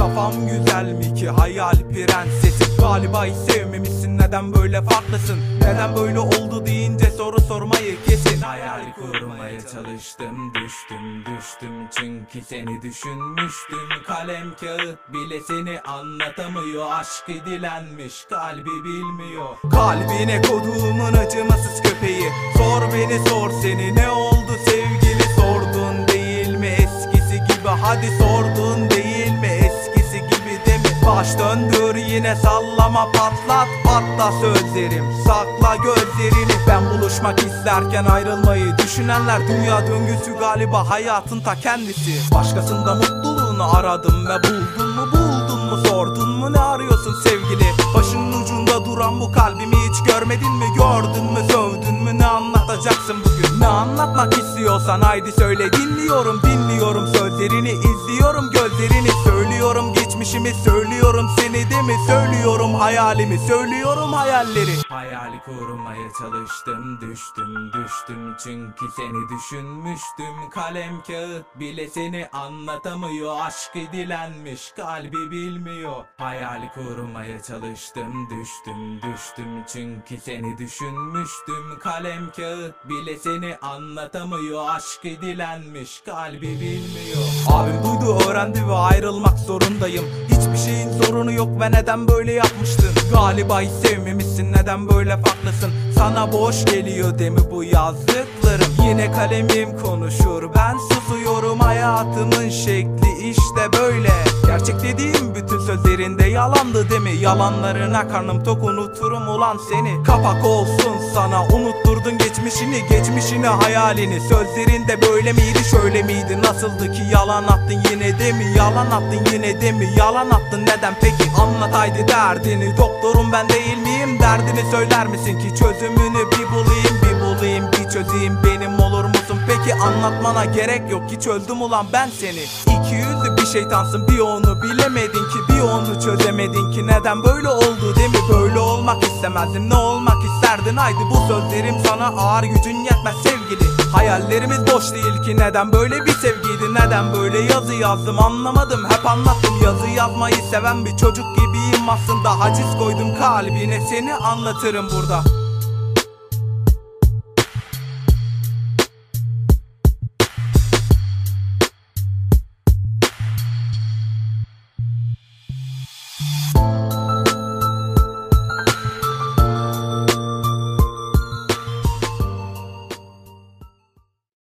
Babam güzel mi ki? Hayal prensesi. Galiba hiç sevmemişsin. Neden böyle farklısın? Neden böyle oldu deyince soru sormayı kesin. Hayal kurmaya çalıştım. Düştüm düştüm. Çünkü seni düşünmüştüm. Kalem kağıt bile seni anlatamıyor. Aşk edilenmiş. Kalbi bilmiyor. Kalbine koduğumun acımasız köpeği. Sor beni sor seni. Ne Baş döndür yine sallama patlat patla sözlerim. Sakla gözlerini. Ben buluşmak isterken ayrılmayı Düşünenler dünya döngüsü galiba hayatın ta kendisi. Başkasında mutluluğunu aradım ve buldun mu buldun mu sordun mu ne arıyorsun sevgili? Başının ucunda duran bu kalbimi hiç görmedin mi gördün mü sövdün mü ne anlatacaksın bugün? Ne anlatmak istiyorsan haydi söyle dinliyorum dinliyorum sözlerini izliyorum gözlerini Söylüyorum geçmişimi söylüyorum seni de mi söylüyorum? Hayalimi söylüyorum hayalleri. Hayali kurmaya çalıştım düştüm düştüm. Çünkü seni düşünmüştüm. Kalem kağıt bile seni anlatamıyor. Aşk edilenmiş kalbi bilmiyor. Hayali kurmaya çalıştım düştüm düştüm. Çünkü seni düşünmüştüm. Kalem kağıt bile seni anlatamıyor. Aşk edilenmiş kalbi bilmiyor. Abim duydu öğrendi ve ayrılmak zorundayım Hiçbir şeyin sorunu yok ve neden böyle yapmıştın? Galiba hiç sevmemişsin neden böyle farklısın? Sana boş geliyor değil mi bu yazdıklarım? Yine kalemim konuşur ben susuyorum. Hayatımın şekli işte böyle Gerçek dediğim bütün sözlerinde yalandı değil mi? Yalanlarına karnım tok unuturum ulan seni. Kapak olsun sana unutturdun geçmişini Geçmişini hayalini. Sözlerinde böyle miydi şöyle miydi? Nasıldı ki yalan attın yine de mi? Yalan attın yine de mi? Yalan attın neden peki? Anlat haydi derdini. Doktorum ben değil miyim? Derdini söyler misin ki? Çözümünü bir bulayım Bir Peki anlatmana gerek yok. Ki çözdüm ulan ben seni. İki yüzlü bir şeytansın bir onu bilemedin ki Bir onu çözemedin ki. Neden böyle oldu değil mi Böyle olmak istemezdin ne olmak isterdin? Haydi bu sözlerim sana ağır gücün yetmez sevgili. Hayallerimiz boş değil ki. Neden böyle bir sevgiydi? Neden böyle yazı yazdım? Anlamadım. Hep anlattım. Yazı yazmayı seven bir çocuk gibiyim aslında. Haciz koydum kalbine. Seni anlatırım burada